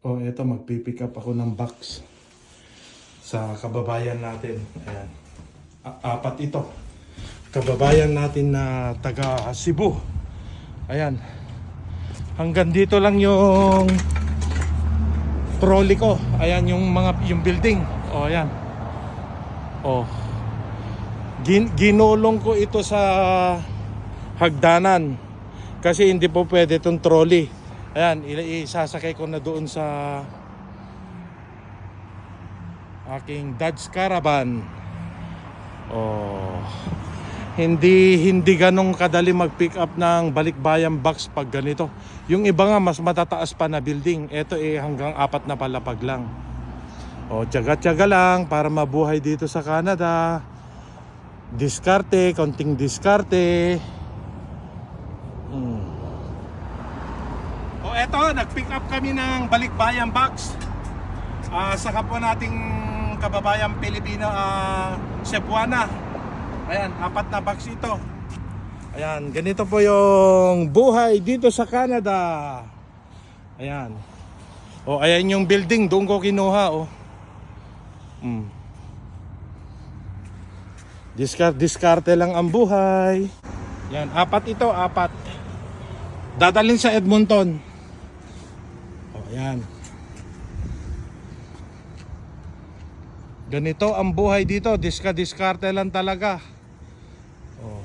O, oh, eto, magpipick up ako ng box sa kababayan natin. Ayan. A- apat ito. Kababayan natin na taga Cebu. Ayan. Hanggang dito lang yung trolley ko. Ayan yung mga yung building. O, ayan. O. Gin, ginulong ko ito sa hagdanan. Kasi hindi po pwede itong trolley. Ayan, isasakay ko na doon sa aking Dodge Caravan. Oh. Hindi hindi ganong kadali mag-pick up ng balikbayan box pag ganito. Yung iba nga mas matataas pa na building. Ito eh hanggang apat na palapag lang. O, tiyaga-tiyaga lang para mabuhay dito sa Canada. Diskarte, konting diskarte. Hmm. O eto, nag-pick up kami ng balikbayan box. Ah, sa kapwa nating kababayang Pilipino, ah, Cebuana. Ayan, apat na box ito. Ayan, ganito po yung buhay dito sa Canada. Ayan. O, ayan yung building, doon ko kinuha, oh. Mm. Discard, diskarte lang ang buhay. Yan, apat ito, apat. Dadalhin sa Edmonton. O, yan. Ganito ang buhay dito, diska diskarte lang talaga. Oh.